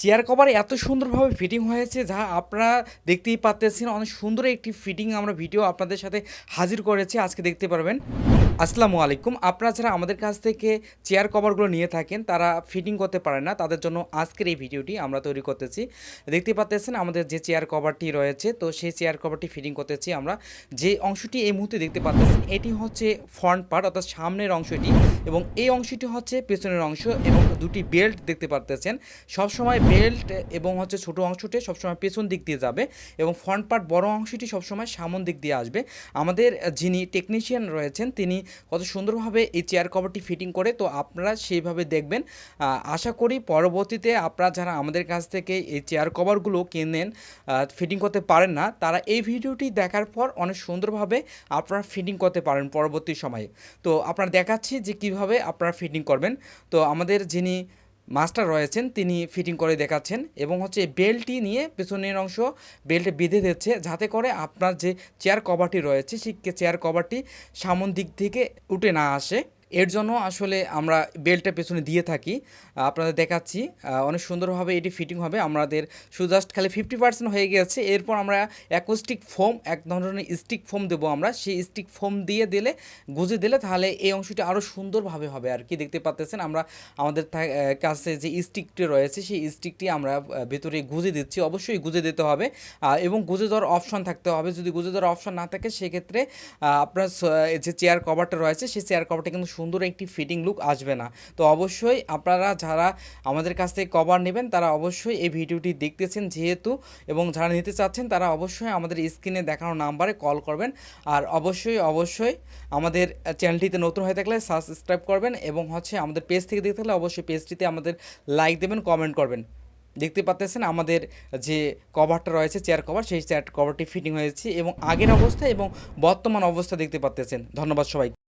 Chair cover এত সুন্দরভাবে fitting হয়েছে যা আপনারা দেখতেই পাচ্ছেন অনেক সুন্দর একটি ফিটিং আমরা ভিডিও আপনাদের সাথে হাজির করেছি। আজকে দেখতে পারবেন। আসসালামু আলাইকুম। আপনারা যারা আমাদের কাছ থেকে চেয়ার কভারগুলো নিয়ে থাকেন, তারা ফিটিং করতে পারে না। তাদের জন্য আজকের এই ভিডিওটি আমরা তৈরি করতেছি। দেখতে পাচ্তেছেন আমাদের যে চেয়ার কভারটি রয়েছে, তো সেই চেয়ার কভারটি ফিটিং করতেছি আমরা। যে অংশটি এই মুহূর্তে দেখতে পাচ্তেছেন, এটি হচ্ছে ফ্রন্ট পার্ট অর্থাৎ সামনের অংশটি এবং এই অংশটি হচ্ছে পেছনের অংশ এবং দুটি বেল্ট দেখতে পারতেছেন। সবসময় বেল্ট এবং হচ্ছে ছোট অংশটি সবসময় পেছন দিক দিয়ে যাবে এবং ফ্রন্ট পার্ট বড় অংশটি সবসময় সামন দিক দিয়ে আসবে। আমাদের যিনি টেকনিশিয়ান রয়েছেন, তিনি কত সুন্দরভাবে এই চেয়ার কভারটি ফিটিং করে, তো আপনারা সেইভাবে দেখবেন। আশা করি পরবর্তীতে আপনারা যারা আমাদের কাছ থেকে এই চেয়ার কভারগুলো কেনেন ফিটিং করতে পারেন না, তারা এই ভিডিওটি দেখার পর অনেক সুন্দরভাবে আপনারা ফিটিং করতে পারেন পরবর্তী সময়ে। তো আপনারা দেখাচ্ছি যে কীভাবে আপনারা ফিটিং করবেন। তো আমাদের যিনি মাস্টার রয়েছেন, তিনি ফিটিং করে দেখাচ্ছেন এবং হচ্ছে বেল্টটি নিয়ে পেছনের অংশ বেল্টে বেঁধে দিচ্ছে যাতে করে আপনার যে চেয়ার কভারটি রয়েছে, সেই চেয়ার কভারটি সামন দিক থেকে উঠে না আসে। এর জন্য আসলে আমরা বেল্টটা পেছনে দিয়ে থাকি। আপনাদের দেখাচ্ছি। অনেক সুন্দরভাবে এটি ফিটিং হবে। আমাদের শুধু জাস্ট খালি ফিফটি পার্সেন্ট হয়ে গেছে। এরপর আমরা অ্যাকোস্টিক ফোম এক ধরনের স্টিক ফোম দেবো আমরা। সেই স্টিক ফোম দিয়ে দিলে, গুজে দিলে তাহলে এই অংশটি আরও সুন্দরভাবে হবে আর কি। দেখতে পাচ্তেছেন আমরা আমাদের কাছে যে স্টিকটি রয়েছে, সেই স্টিকটি আমরা ভেতরে গুজে দিচ্ছি। অবশ্যই গুজে দিতে হবে। এবং গুজে দেওয়ার অপশন থাকতে হবে। যদি গুজে দেওয়ার অপশন না থাকে, সেক্ষেত্রে আপনার যে চেয়ার কভারটা রয়েছে, সেই চেয়ার কভারটা কিন্তু সুন্দর একটি ফিটিং লুক আসবে না। তো অবশ্যই আপনারা যারা আমাদের কাছ থেকে কভার নেবেন, তারা অবশ্যই এই ভিডিওটি দেখতেছেন যেহেতু এবং যারা নিতে চাচ্ছেন, তারা অবশ্যই আমাদের স্ক্রিনে দেখানো নাম্বারে কল করবেন। আর অবশ্যই অবশ্যই আমাদের চ্যানেলটিতে নতুন হয়ে থাকলে সাবস্ক্রাইব করবেন এবং হচ্ছে আমাদের পেজ থেকে দেখতে থাকলে অবশ্যই পেজটিতে আমাদের লাইক দেবেন কমেন্ট করবেন। দেখতে পাচ্তেছেন আমাদের যে কভারটা রয়েছে চেয়ার কভার সেই চেয়ার কভারটি ফিটিং হয়েছে এবং আগের অবস্থা এবং বর্তমান অবস্থা দেখতে পাচ্তেছেন। ধন্যবাদ সবাই